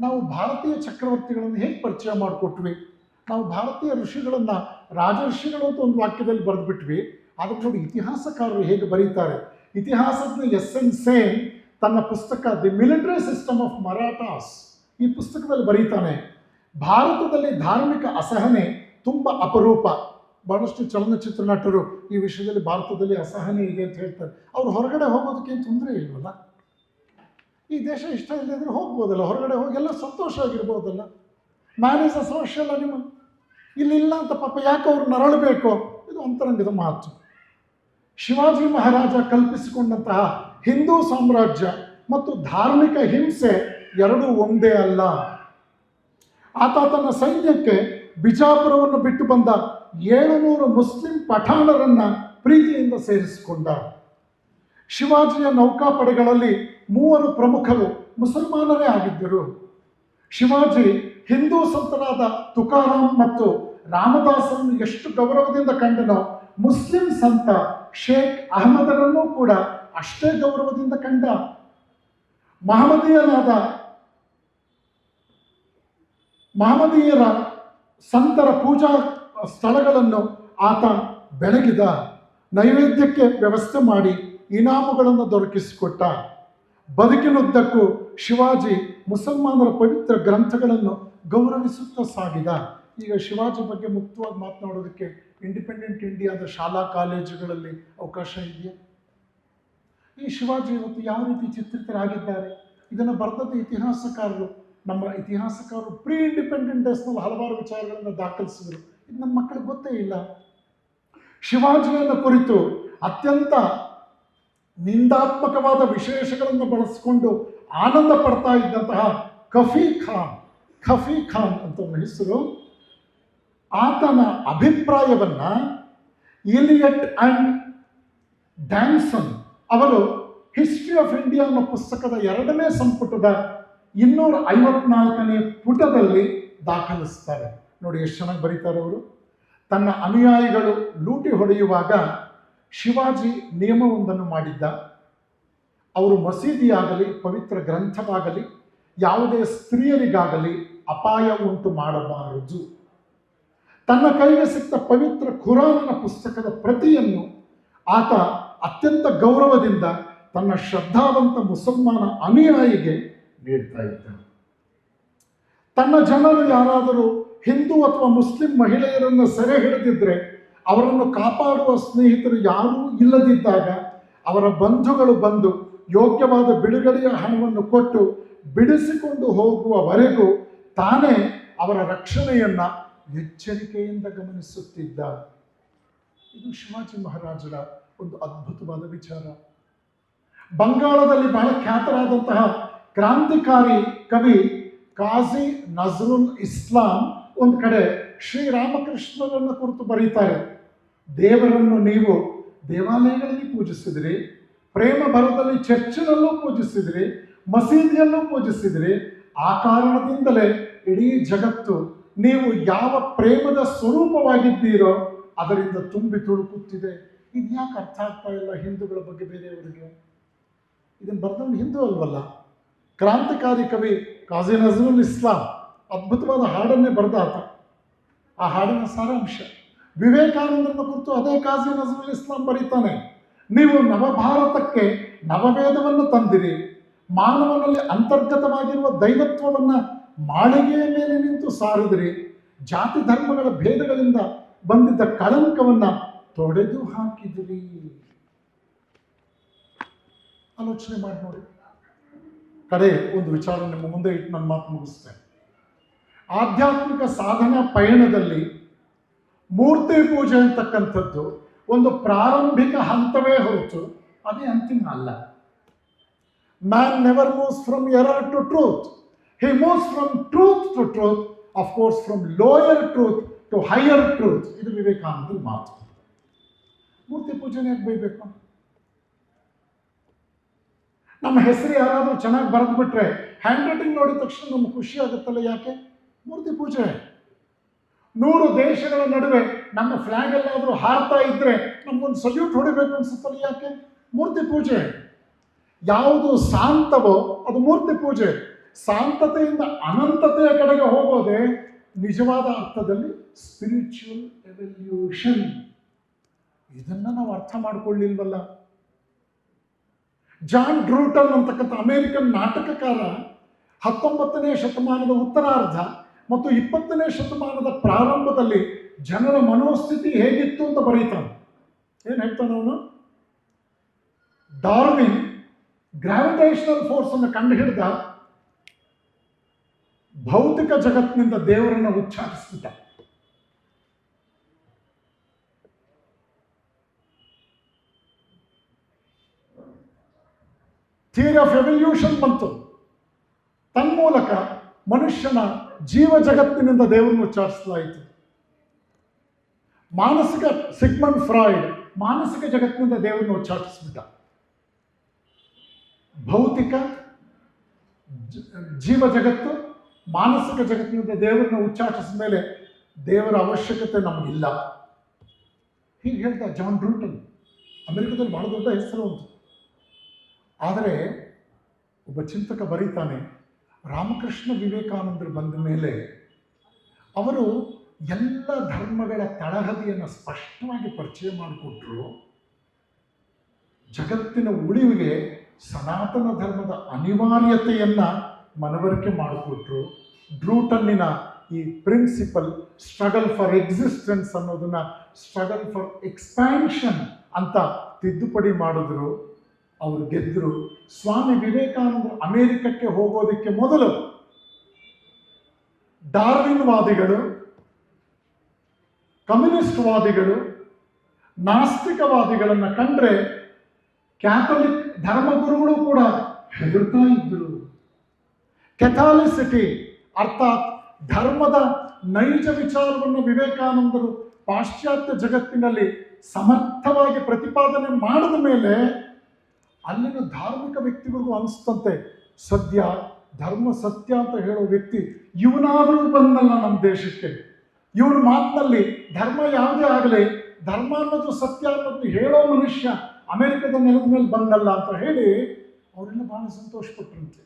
ನಾವು ಭಾರತೀಯ ಚಕ್ರವರ್ತಿಗಳನ್ನು ಹೇಗೆ ಪರಿಚಯ ಮಾಡಿಕೊಟ್ವಿ? ನಾವು ಭಾರತೀಯ ಋಷಿಗಳನ್ನು ರಾಜಋಷಿಗಳು ಅಂತ ಒಂದು ವಾಕ್ಯದಲ್ಲಿ ಬರೆದ್ಬಿಟ್ವಿ. ಅದಕ್ಕೆ ನೋಡಿ ಇತಿಹಾಸಕಾರರು ಹೇಗೆ ಬರೀತಾರೆ? ಇತಿಹಾಸದ ಎಸ್ ಎನ್ ಸೇನ್ ತನ್ನ ಪುಸ್ತಕ the military system of Marathas ಈ ಪುಸ್ತಕದಲ್ಲಿ ಬರೀತಾನೆ. ಭಾರತದಲ್ಲಿ ಧಾರ್ಮಿಕ ಅಸಹನೆ ತುಂಬ ಅಪರೂಪ. ಬಹಳಷ್ಟು ಚಲನಚಿತ್ರ ನಟರು ಈ ವಿಷಯದಲ್ಲಿ ಭಾರತದಲ್ಲಿ ಅಸಹನೆ ಇದೆ ಅಂತ ಹೇಳ್ತಾರೆ. ಅವ್ರು ಹೊರಗಡೆ ಹೋಗೋದಕ್ಕೇನು ತೊಂದರೆ ಇಲ್ವಲ್ಲ? ಈ ದೇಶ ಇಷ್ಟ ಇಲ್ಲದಿದ್ರೆ ಹೋಗ್ಬೋದಲ್ಲ? ಹೊರಗಡೆ ಹೋಗಿ ಎಲ್ಲ ಸಂತೋಷವಾಗಿರ್ಬೋದಲ್ಲ? Man is a social animal ಇಲ್ಲಿಲ್ಲ ಅಂತ ಪಾಪ ಯಾಕೆ ಅವ್ರು ನರಳಬೇಕು? ಇದು ಅಂತರಂಗದ ಮಾತು. ಶಿವಾಜಿ ಮಹಾರಾಜ ಕಲ್ಪಿಸಿಕೊಂಡಂತಹ ಹಿಂದೂ ಸಾಮ್ರಾಜ್ಯ ಮತ್ತು ಧಾರ್ಮಿಕ ಹಿಂಸೆ ಎರಡೂ ಒಂದೇ ಅಲ್ಲ. ಆತ ತನ್ನ ಸೈನ್ಯಕ್ಕೆ ಬಿಜಾಪುರವನ್ನು ಬಿಟ್ಟು ಬಂದ ಏಳುನೂರು ಮುಸ್ಲಿಂ ಪಠಾಣರನ್ನು ಪ್ರೀತಿಯಿಂದ ಸೇರಿಸಿಕೊಂಡ. ಶಿವಾಜಿಯ ನೌಕಾಪಡೆಗಳಲ್ಲಿ ಮೂವರು ಪ್ರಮುಖರು ಮುಸಲ್ಮಾನರೇ ಆಗಿದ್ದರು. ಶಿವಾಜಿ ಹಿಂದೂ ಸಂತರಾದ ತುಕಾರಾಮ್ ಮತ್ತು ರಾಮದಾಸರನ್ನು ಎಷ್ಟು ಗೌರವದಿಂದ ಕಂಡನೋ ಮುಸ್ಲಿಂ ಸಂತ ಶೇಖ್ ಅಹಮದರನ್ನೂ ಕೂಡ ಅಷ್ಟೇ ಗೌರವದಿಂದ ಕಂಡ. ಮಹಮದೀಯನಾದ ಮಹಮದೀಯರ ಸಂತರ ಪೂಜಾ ಸ್ಥಳಗಳನ್ನು ಆತ ಬೆಳಗಿದ. ನೈವೇದ್ಯಕ್ಕೆ ವ್ಯವಸ್ಥೆ ಮಾಡಿ ಇನಾಮುಗಳನ್ನು ದೊರಕಿಸಿಕೊಟ್ಟ. ಬದುಕಿನುದ್ದಕ್ಕೂ ಶಿವಾಜಿ ಮುಸಲ್ಮಾನರ ಪವಿತ್ರ ಗ್ರಂಥಗಳನ್ನು ಗೌರವಿಸುತ್ತಾ ಸಾಗಿದ. ಈಗ ಶಿವಾಜಿ ಬಗ್ಗೆ ಮುಕ್ತವಾಗಿ ಮಾತನಾಡೋದಕ್ಕೆ ಇಂಡಿಪೆಂಡೆಂಟ್ ಇಂಡಿಯಾದ ಶಾಲಾ ಕಾಲೇಜುಗಳಲ್ಲಿ ಅವಕಾಶ ಇದೆಯಾ? ಈ ಶಿವಾಜಿ ಇವತ್ತು ಯಾವ ರೀತಿ ಚಿತ್ರಿತರಾಗಿದ್ದಾರೆ? ಇದನ್ನು ಬರೆದದ್ದು ಇತಿಹಾಸಕಾರರು. ನಮ್ಮ ಇತಿಹಾಸಕಾರರು ಪ್ರೀ ಇಂಡಿಪೆಂಡೆಂಟ್ ಡೇಸ್ನಲ್ಲಿ ಹಲವಾರು ವಿಚಾರಗಳನ್ನು ದಾಖಲಿಸಿದರು. ಇದು ನಮ್ಮ ಮಕ್ಕಳಿಗೆ ಗೊತ್ತೇ ಇಲ್ಲ. ಶಿವಾಜಿಯನ್ನು ಕುರಿತು ಅತ್ಯಂತ ನಿಂದಾತ್ಮಕವಾದ ವಿಶೇಷಗಳನ್ನು ಬಳಸಿಕೊಂಡು ಆನಂದ ಪಡ್ತಾ ಇದ್ದಂತಹ ಕಫಿ ಖಾನ್ ಖಫಿ ಖಾನ್ ಅಂತ ಒಂದು ಹೆಸರು. ಆತನ ಅಭಿಪ್ರಾಯವನ್ನ ಇಲಿಯಟ್ ಅಂಡ್ ಡ್ಯಾನ್ಸನ್ ಅವರು ಹಿಸ್ಟ್ರಿ ಆಫ್ ಇಂಡಿಯಾ ಅನ್ನೋ ಪುಸ್ತಕದ ಎರಡನೇ ಸಂಪುಟದ ಇನ್ನೂರ ಐವತ್ನಾಲ್ಕನೇ ಪುಟದಲ್ಲಿ ದಾಖಲಿಸ್ತಾರೆ. ನೋಡಿ ಎಷ್ಟು ಚೆನ್ನಾಗಿ ಬರೀತಾರೆ ಅವರು. ತನ್ನ ಅನುಯಾಯಿಗಳು ಲೂಟಿ ಹೊಡೆಯುವಾಗ ಶಿವಾಜಿ ನಿಯಮವೊಂದನ್ನು ಮಾಡಿದ್ದ. ಅವರು ಮಸೀದಿಯಾಗಲಿ, ಪವಿತ್ರ ಗ್ರಂಥವಾಗಲಿ, ಯಾವುದೇ ಸ್ತ್ರೀಯರಿಗಾಗಲಿ ಅಪಾಯ ಉಂಟು ಮಾಡಬಾರದು. ತನ್ನ ಕೈಗೆ ಸಿಕ್ಕ ಪವಿತ್ರ ಖುರಾನನ ಪುಸ್ತಕದ ಪ್ರತಿಯನ್ನು ಆತ ಅತ್ಯಂತ ಗೌರವದಿಂದ ತನ್ನ ಶ್ರದ್ಧಾವಂತ ಮುಸಲ್ಮಾನ ಅನುಯಾಯಿಗೆ ನೀಡ್ತಾ ಇದ್ದ. ತನ್ನ ಜನರು ಯಾರಾದರೂ ಹಿಂದೂ ಅಥವಾ ಮುಸ್ಲಿಂ ಮಹಿಳೆಯರನ್ನು ಸೆರೆ ಹಿಡಿದಿದ್ರೆ ಅವರನ್ನು ಕಾಪಾಡುವ ಸ್ನೇಹಿತರು ಯಾರೂ ಇಲ್ಲದಿದ್ದಾಗ ಅವರ ಬಂಧುಗಳು ಬಂದು ಯೋಗ್ಯವಾದ ಬಿಡುಗಡೆಯ ಹಣವನ್ನು ಕೊಟ್ಟು ಬಿಡಿಸಿಕೊಂಡು ಹೋಗುವವರೆಗೂ ತಾನೇ ಅವರ ರಕ್ಷಣೆಯನ್ನು ಎಚ್ಚರಿಕೆಯಿಂದ ಗಮನಿಸುತ್ತಿದ್ದ ಇದು ಶಿವಾಜಿ ಮಹಾರಾಜರ ಒಂದು ಅದ್ಭುತವಾದ ವಿಚಾರ. ಬಂಗಾಳದಲ್ಲಿ ಬಹಳ ಖ್ಯಾತರಾದಂತಹ ಕ್ರಾಂತಿಕಾರಿ ಕವಿ ಕಾಜಿ ನಜರುಲ್ ಇಸ್ಲಾಂ ಒಂದು ಕಡೆ ಶ್ರೀರಾಮಕೃಷ್ಣರನ್ನು ಕುರಿತು ಬರೀತಾರೆ. ದೇವರನ್ನು ನೀವು ದೇವಾಲಯಗಳಲ್ಲಿ ಪೂಜಿಸಿದಿರಿ, ಪ್ರೇಮ ಭರದಲ್ಲಿ ಚರ್ಚಿನಲ್ಲೂ ಪೂಜಿಸಿದಿರಿ, ಮಸೀದಿಯಲ್ಲೂ ಪೂಜಿಸಿದಿರಿ, ಆ ಕಾರಣದಿಂದಲೇ ಇಡೀ ಜಗತ್ತು ನೀವು ಯಾವ ಪ್ರೇಮದ ಸ್ವರೂಪವಾಗಿದ್ದೀರೋ ಅದರಿಂದ ತುಂಬಿ ತುಳುಕುತ್ತಿದೆ. ಇದು ಯಾಕೆ ಅರ್ಥ ಆಗ್ತಾ ಇಲ್ಲ ಹಿಂದೂಗಳ ಬಗ್ಗೆ ಬೇರೆಯವರಿಗೆ? ಇದನ್ನು ಬರೆದವನು ಹಿಂದೂ ಅಲ್ವಲ್ಲ? ಕ್ರಾಂತಿಕಾರಿ ಕವಿ ಕಾಜಿ ನಜರುಲ್ ಇಸ್ಲಾಂ ಅದ್ಭುತವಾದ ಹಾಡನ್ನೇ ಬರೆದಾತ ಆ ಹಾಡಿನ ಸಾರಾಂಶ. ವಿವೇಕಾನಂದರನ್ನ ಕುರಿತು ಅದೇ ಕಾಜಿ ನಜರುಲ್ ಇಸ್ಲಾಂ ಬರೀತಾನೆ. ನೀವು ನವಭಾರತಕ್ಕೆ ನವವೇದವನ್ನು ತಂದಿರಿ. ಮಾನವನಲ್ಲಿ ಅಂತರ್ಗತವಾಗಿರುವ ದೈವತ್ವವನ್ನು ಮಾಳಿಗೆಯ ಮೇಲೆ ನಿಂತು ಸಾರಿದಿರಿ. ಜಾತಿ ಧರ್ಮಗಳ ಭೇದಗಳಿಂದ ಬಂದಿದ್ದ ಕಳಂಕವನ್ನು ತೊಡೆದು ಹಾಕಿದಿರಿ. ಆಲೋಚನೆ ಮಾಡಿ ನೋಡಿ. ಕಡೆ ಒಂದು ವಿಚಾರ ನಿಮ್ಮ ಮುಂದೆ ಇಟ್ಟು ನನ್ನ ಮಾತು ಮುಗಿಸ್ತೇನೆ. ಆಧ್ಯಾತ್ಮಿಕ ಸಾಧನಾ ಪಯಣದಲ್ಲಿ ಮೂರ್ತಿ ಪೂಜೆ ಅಂತಕ್ಕಂಥದ್ದು ಒಂದು ಪ್ರಾರಂಭಿಕ ಹಂತವೇ ಹೊರತು ಅದೇ ಅಂತಿಮ ಅಲ್ಲ. Man never moves from error to truth he moves from truth to truth of course from lower truth to higher truth ಇದು ವಿವೇಕಾನಂದ ಮಾತು. ಮೂರ್ತಿ ಪೂಜೆನೇ ಯಾಕೆ ಬೈಬೇಕು? ನಮ್ಮ ಹೆಸರು ಯಾರಾದರೂ ಚೆನ್ನಾಗಿ ಬರೆದು ಬಿಟ್ರೆ ಹ್ಯಾಂಡ್ ರೈಟಿಂಗ್ ನೋಡಿದ ತಕ್ಷಣ ನಮ್ಗೆ ಖುಷಿ ಆಗುತ್ತಲ್ಲ ಯಾಕೆ? ಮೂರ್ತಿ ಪೂಜೆ. ನೂರು ದೇಶಗಳ ನಡುವೆ ನಮ್ಮ ಫ್ಲಾಗ್ ಎಲ್ಲಾದರೂ ಹಾರ್ತಾ ಇದ್ದರೆ ನಮ್ಗೊಂದು ಸಲ್ಯೂಟ್ ಹೊಡಿಬೇಕು ಅನ್ಸುತ್ತಲ್ಲ ಯಾಕೆ? ಮೂರ್ತಿ ಪೂಜೆ. ಯಾವುದು ಶಾಂತವೋ ಅದು ಮೂರ್ತಿ ಪೂಜೆ. ಶಾಂತತೆಯಿಂದ ಅನಂತತೆಯ ಕಡೆಗೆ ಹೋಗೋದೇ ನಿಜವಾದ ಅರ್ಥದಲ್ಲಿ ಸ್ಪಿರಿಚುವಲ್ ಎವಲ್ಯೂಷನ್ ಇದನ್ನ ನಾವು ಅರ್ಥ ಮಾಡ್ಕೊಳ್ಳಿಲ್ವಲ್ಲ? ಜಾನ್ ಡ್ರೂಟನ್ ಅಂತಕ್ಕಂಥ ಅಮೇರಿಕನ್ ನಾಟಕಕಾರ ಹತ್ತೊಂಬತ್ತನೇ ಶತಮಾನದ ಉತ್ತರಾರ್ಧ ಮತ್ತು ಇಪ್ಪತ್ತನೇ ಶತಮಾನದ ಪ್ರಾರಂಭದಲ್ಲಿ ಜನರ ಮನೋಸ್ಥಿತಿ ಹೇಗಿತ್ತು ಅಂತ ಬರೀತಾನೆ. ಏನ್ ಹೇಳ್ತಾನೆ ಅವನು? ಡಾರ್ವಿನ್ ಗ್ರಾವಿಟೇಷನಲ್ ಫೋರ್ಸ್ ಅನ್ನು ಕಂಡುಹಿಡಿದ ಭೌತಿಕ ಜಗತ್ತಿನಿಂದ ದೇವರನ್ನು ಉಚ್ಚಾರಿಸಿದ. ಥಿಯರಿ ಆಫ್ ಎವಲ್ಯೂಷನ್ ಬಂತು. ತನ್ಮೂಲಕ ಮನುಷ್ಯನ ಜೀವ ಜಗತ್ತಿನಿಂದ ದೇವರನ್ನು ಉಚ್ಚಾರಿಸಲಾಯಿತು. ಮಾನಸಿಕ ಸಿಗ್ಮಂಡ್ ಫ್ರಾಯ್ಡ್ ಮಾನಸಿಕ ಜಗತ್ತಿನಿಂದ ದೇವರನ್ನು ಉಚ್ಚಾಟಿಸ್ಬಿಟ್ಟ ಭೌತಿಕ ಜೀವ ಜಗತ್ತು ಮಾನಸಿಕ ಜಗತ್ತಿನಿಂದ ದೇವರನ್ನು ಉಚ್ಚಾಟಿಸಿದ ಮೇಲೆ ದೇವರ ಅವಶ್ಯಕತೆ ನಮಗಿಲ್ಲ. ಹೀಗೆ ಹೇಳ್ತಾ ಜಾನ್ ಡ್ರೂಟನ್ ಅಮೆರಿಕದಲ್ಲಿ ಬಹಳ ದೊಡ್ಡ ಹೆಸರು ಉಂಟು. ಆದರೆ ಒಬ್ಬ ಚಿಂತಕ ಬರೀತಾನೆ ರಾಮಕೃಷ್ಣ ವಿವೇಕಾನಂದರು ಬಂದ ಮೇಲೆ ಅವರು ಎಲ್ಲ ಧರ್ಮಗಳ ತಳಹದಿಯನ್ನು ಸ್ಪಷ್ಟವಾಗಿ ಪರಿಚಯ ಮಾಡಿಕೊಟ್ರು. ಜಗತ್ತಿನ ಉಳಿವಿಗೆ ಸನಾತನ ಧರ್ಮದ ಅನಿವಾರ್ಯತೆಯನ್ನು ಮನವರಿಕೆ ಮಾಡಿಕೊಟ್ರು. ಡ್ರೂಟನ್ನಿನ ಈ ಪ್ರಿನ್ಸಿಪಲ್ ಸ್ಟ್ರಗಲ್ ಫಾರ್ ಎಕ್ಸಿಸ್ಟೆನ್ಸ್ ಅನ್ನೋದನ್ನ ಸ್ಟ್ರಗಲ್ ಫಾರ್ ಎಕ್ಸ್ಪ್ಯಾನ್ಷನ್ ಅಂತ ತಿದ್ದುಪಡಿ ಮಾಡಿದ್ರು. ಅವರು ಗೆದ್ದರು. ಸ್ವಾಮಿ ವಿವೇಕಾನಂದರು ಅಮೇರಿಕಕ್ಕೆ ಹೋಗೋದಕ್ಕೆ ಮೊದಲು ಡಾರ್ವಿನ್ ವಾದಿಗಳು ಕಮ್ಯುನಿಸ್ಟ್ ವಾದಿಗಳು ನಾಸ್ತಿಕವಾದಿಗಳನ್ನ ಕಂಡ್ರೆ ಕ್ಯಾಥೋಲಿಕ್ ಧರ್ಮಗುರುಗಳು ಕೂಡ ಹೆದರ್ತಾ ಇದ್ರು. ಕೆಥಾಲಿಸಿಟಿ ಅರ್ಥಾತ್ ಧರ್ಮದ ನೈಜ ವಿಚಾರವನ್ನು ವಿವೇಕಾನಂದರು ಪಾಶ್ಚಾತ್ಯ ಜಗತ್ತಿನಲ್ಲಿ ಸಮರ್ಥವಾಗಿ ಪ್ರತಿಪಾದನೆ ಮಾಡಿದ ಮೇಲೆ ಅಲ್ಲಿನ ಧಾರ್ಮಿಕ ವ್ಯಕ್ತಿಗಳಿಗೂ ಅನಿಸ್ತಂತೆ, ಸದ್ಯ ಧರ್ಮ ಸತ್ಯ ಅಂತ ಹೇಳೋ ವ್ಯಕ್ತಿ ಇವನಾದರೂ ಬಂದಲ್ಲ ನಮ್ಮ ದೇಶಕ್ಕೆ. ಇವನ ಮಾತಿನಲ್ಲಿ ಧರ್ಮ ಯಾವುದೇ ಆಗಲಿ, ಧರ್ಮ ಅನ್ನೋದು ಸತ್ಯ ಅನ್ನೋದು ಹೇಳೋ ಮನುಷ್ಯ ಅಮೆರಿಕದ ನೆಲದ ಮೇಲೆ ಬಂದಲ್ಲ ಅಂತ ಹೇಳಿ ಅವರೆಲ್ಲ ಬಹಳ ಸಂತೋಷಪಟ್ಟರಂತೆ.